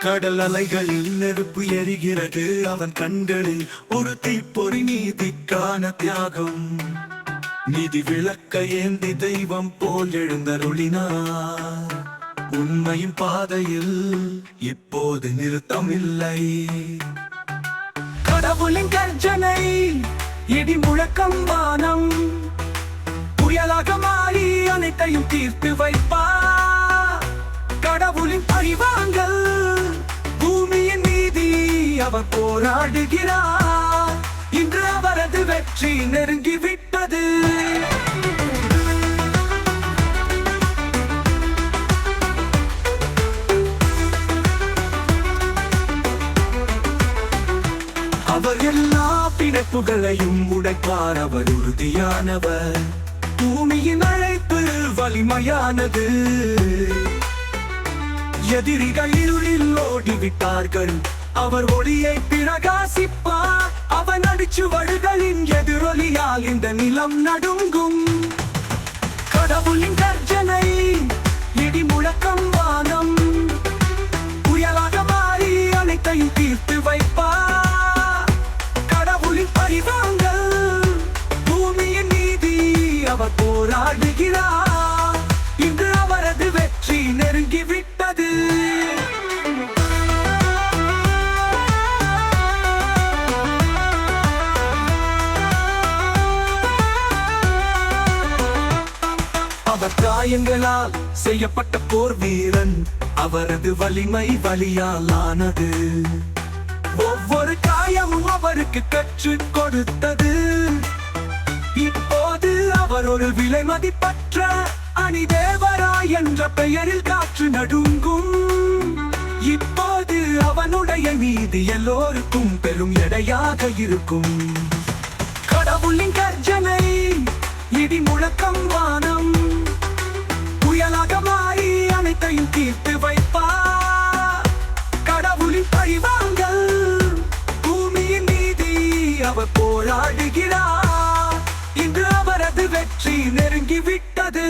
கடல் அலைகளில் நெருப்பு எரிகிறது. அவன் கண்களில் ஒரு தீப்பொறி நீதிக்கான தியாகம். நிதி விளக்க ஏந்தி தெய்வம் போல் எழுந்தருளினார். உண்மையும் பாதையில் இப்போது நிறுத்தம் இல்லை. கடவுளின் கர்ஜனை இடி முழக்கம் வானம். புயலாக மாறி அனைத்தையும் தீர்த்து வைப்பார். கடவுளின் பழிவாங்கல் அவர் போராடுகிறார். இன்று அவரது வெற்றி நெருங்கிவிட்டது அவர் எல்லா பிணைப்புகளையும் உடைப்பார். அவர் உறுதியானவர். பூமியின் அழைப்பு வலிமையானது. எதிரிகள் இருளில் ஓடிவிட்டார்கள். அவர் ஒளியை பிரகாசிப்பார் அவன் அடிச்சுவடுகளின் எதிரொலியால் இந்த நிலம் நடுங்கும். கடவுளின் கர்ஜனை இடி முழக்கம் வானம். புயலாக மாறி அனைத்தையும் தீர்த்து வைப்பார் கடவுளின் பரிவாங்கள் பூமியின் நீதி அவர் போராடுகிறார். காயங்களால் செய்யப்பட்ட போர் வீரன். அவரது வலிமை வலியால் ஆனது ஒவ்வொரு காயமும் அவருக்கு கற்று கொடுத்தது. இப்போது அவர் ஒரு விலை மதிப்பற்ற அணிதேவரா என்ற பெயரில் காற்று நடுங்கும். இப்போது அவனுடைய நீதி எல்லோருக்கும் பெரும் எடையாக இருக்கும். கடவுளின் கர்ஜனை இடி முழக்கம் வானம். புயலாக மாறி அனைத்தையும் தீர்த்து வைப்பார். கடவுளின் பழிவாங்கல் பூமியின் நீதி அவர் போராடுகிறார். இன்று அவரது வெற்றி நெருங்கிவிட்டது.